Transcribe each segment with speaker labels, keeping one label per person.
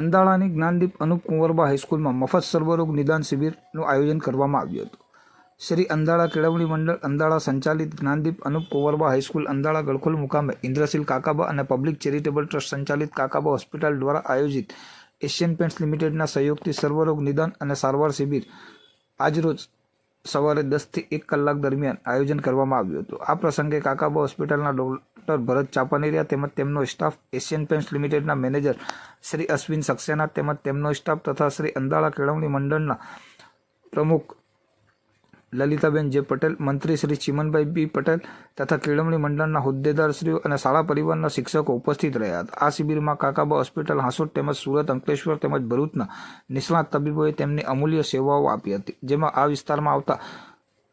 Speaker 1: અંદાળાની જ્ઞાનદીપ અનુપ કુંવરબા હાઈસ્કૂલમાં મફત સર્વરોગ નિદાન શિબિરનું આયોજન કરવામાં આવ્યું હતું. શ્રી અંદાળા કેળવણી મંડળ અંદાળા સંચાલિત જ્ઞાનદીપ અનુપ કુંવરબા હાઈસ્કૂલ અંદાળા ગળખોલ મુકામે ઇન્દ્રશીલ કાકાબા અને પબ્લિક ચેરિટેબલ ટ્રસ્ટ સંચાલિત કાકાબા હોસ્પિટલ દ્વારા આયોજિત એશિયન પેન્ટ્સ લિમિટેડના સહયોગથી સર્વરોગ નિદાન અને સારવાર શિબિર આજરોજ સવારે દસથી એક કલાક દરમિયાન આયોજન કરવામાં આવ્યું હતું. આ પ્રસંગે કાકાબા હોસ્પિટલના ડોક્ટર ભરત ચાપાનેરિયા તેમજ તેમનો સ્ટાફ એશિયન પેન્ટ્સ લિમિટેડના મેનેજર શ્રી અશ્વિન સક્સેના તેમજ તેમનો સ્ટાફ તથા શ્રી અંદાળા કેળવણી મંડળના પ્રમુખ લલિતાબેન જે પટેલ, મંત્રી શ્રી ચિમનભાઈ બી પટેલ તથા કેળવણી મંડળના હોદ્દેદારશ્રીઓ અને શાળા પરિવારના શિક્ષકો ઉપસ્થિત રહ્યા હતા. આ શિબિરમાં કાકાબા હોસ્પિટલ હાંસોટ તેમજ સુરત, અંકલેશ્વર તેમજ ભરૂચના નિષ્ણાત તબીબોએ તેમની અમૂલ્ય સેવાઓ આપી હતી, જેમાં આ વિસ્તારમાં આવતા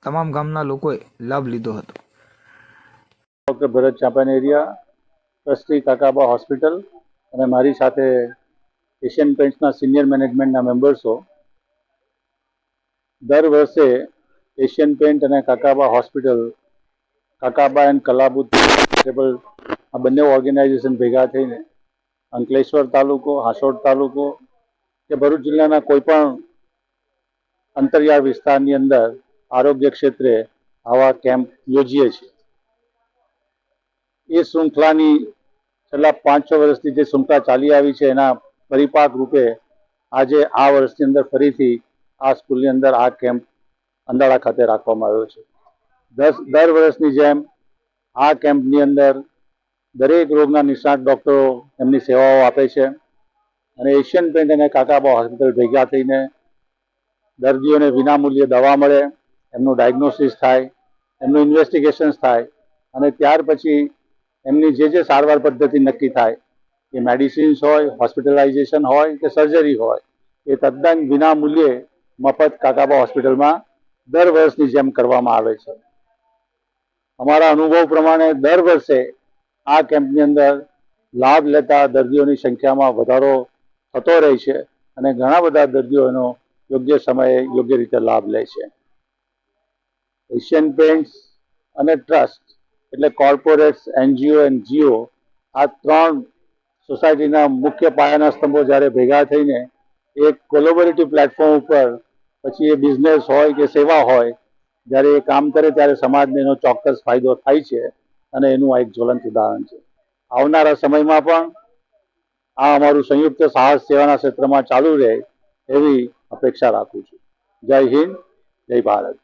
Speaker 1: તમામ ગામના લોકોએ લાભ લીધો હતો.
Speaker 2: Doctor Bharat Chapaneria trustee Kakaba hospital અને મારી સાથે એશિયન પેન્ટ્સના સિનિયર મેનેજમેન્ટના મેમ્બર્સો. દર વર્ષે એશિયન પેન્ટ અને Kakaba hospital Kakaba and charitable આ બંને ઓર્ગેનાઇઝેશન ભેગા થઈને અંકલેશ્વર તાલુકો હાસોડ તાલુકો કે ભરૂચ જિલ્લાના કોઈપણ અંતરિયાળ વિસ્તારની અંદર આરોગ્ય ક્ષેત્રે આવા કેમ્પ યોજીએ છીએ. એ શૃંખલાની છેલ્લા પાંચ છ વર્ષથી જે શૃંખલા ચાલી આવી છે એના પરિપાક રૂપે આજે આ વર્ષની અંદર ફરીથી આ સ્કૂલની અંદર આ કેમ્પ અંદાળા ખાતે રાખવામાં આવ્યો છે. દસ, દર વર્ષની જેમ આ કેમ્પની અંદર દરેક રોગના નિષ્ણાત ડૉક્ટરો એમની સેવાઓ આપે છે અને એશિયન પેન્ટ અને કાકાબા હોસ્પિટલ ભેગા થઈને દર્દીઓને વિનામૂલ્યે દવા મળે, એમનું ડાયગ્નોસિસ થાય, એમનું ઇન્વેસ્ટિગેશન્સ થાય અને ત્યાર પછી એમની જે જે સારવાર પદ્ધતિ નક્કી થાય, એ મેડિસિન્સ હોય, હોસ્પિટલાઇઝેશન હોય કે સર્જરી હોય, એ તદ્દન વિનામૂલ્યે મફત કાકાબા હોસ્પિટલમાં દર વર્ષની જેમ કરવામાં આવે છે. અમારા અનુભવ પ્રમાણે દર વર્ષે આ કેમ્પની અંદર લાભ લેતા દર્દીઓની સંખ્યામાં વધારો થતો રહે છે અને ઘણા બધા દર્દીઓ એનો યોગ્ય સમયે યોગ્ય રીતે લાભ લે છે. એશિયન પેન્ટ્સ અને ટ્રસ્ટ એટલે કોર્પોરેટ્સ, એનજીઓ એન્ડ જીઓ આ ત્રણ સોસાયટીના મુખ્ય પાયાના સ્તંભો જ્યારે ભેગા થઈને એક કોલોબોરેટિવ પ્લેટફોર્મ ઉપર પછી એ બિઝનેસ હોય કે સેવા હોય, જ્યારે એ કામ કરે ત્યારે સમાજને એનો ચોક્કસ ફાયદો થાય છે અને એનું આ એક જ્વલંત ઉદાહરણ છે. આવનારા સમયમાં પણ આ અમારું સંયુક્ત સાહસ સેવાના ક્ષેત્રમાં ચાલુ રહે એવી અપેક્ષા રાખું છું. જય હિન્દ, જય ભારત.